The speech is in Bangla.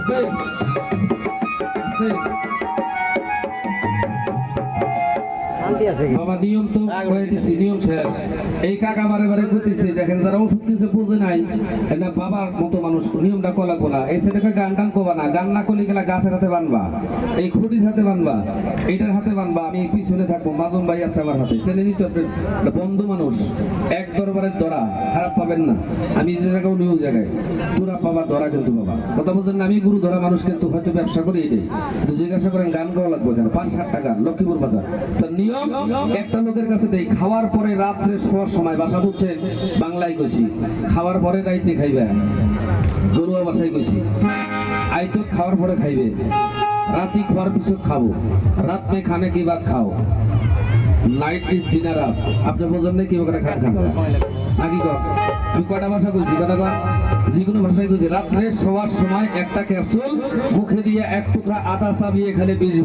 Aceito. Aceito. গান গান বন্ধু মানুষ, এক দরবারের দরা, খারাপ পাবেন না। আমি যে জায়গায়, উনিও জায়গায়। তোরা পাবা ধরা কিন্তু বাবা। কথা বলছেন আমি গুরু ধরা মানুষ কিন্তু হয়তো ব্যবসা করি এটাই জিজ্ঞাসা করেন, গান গাওয়া লাগবে কেন? পাঁচ ষাট টাকা লক্ষ্মীপুর বাজার। তো নিয়ম একটা লোকের কাছে দেই, খাওয়ার পরে রাত্রে শোয়ার সময় বাসা বুঝছেন বাংলায় কইছি, খাওয়ার পরে রাইতে খাইবে, গরুয়া বাসায় কইছি, আইতত খাওয়ার পরে খাইবে, রাতি খাওয়ার পিছত খাব, রাত মে খানে কি বাদ খাও নাইট ইজ ডিনার আপ আপনি বোঝেন না কি ওখানে খান খান নাকি কর? আমি কয়টা ভাষা কইছি কটা কর। যে কোনো ভাষায় কইছি রাত্রে শোয়ার সময় একটা ক্যাপসুল মুখে দিয়ে এক টুকরা আটা চাবিয়ে এখানে বিষ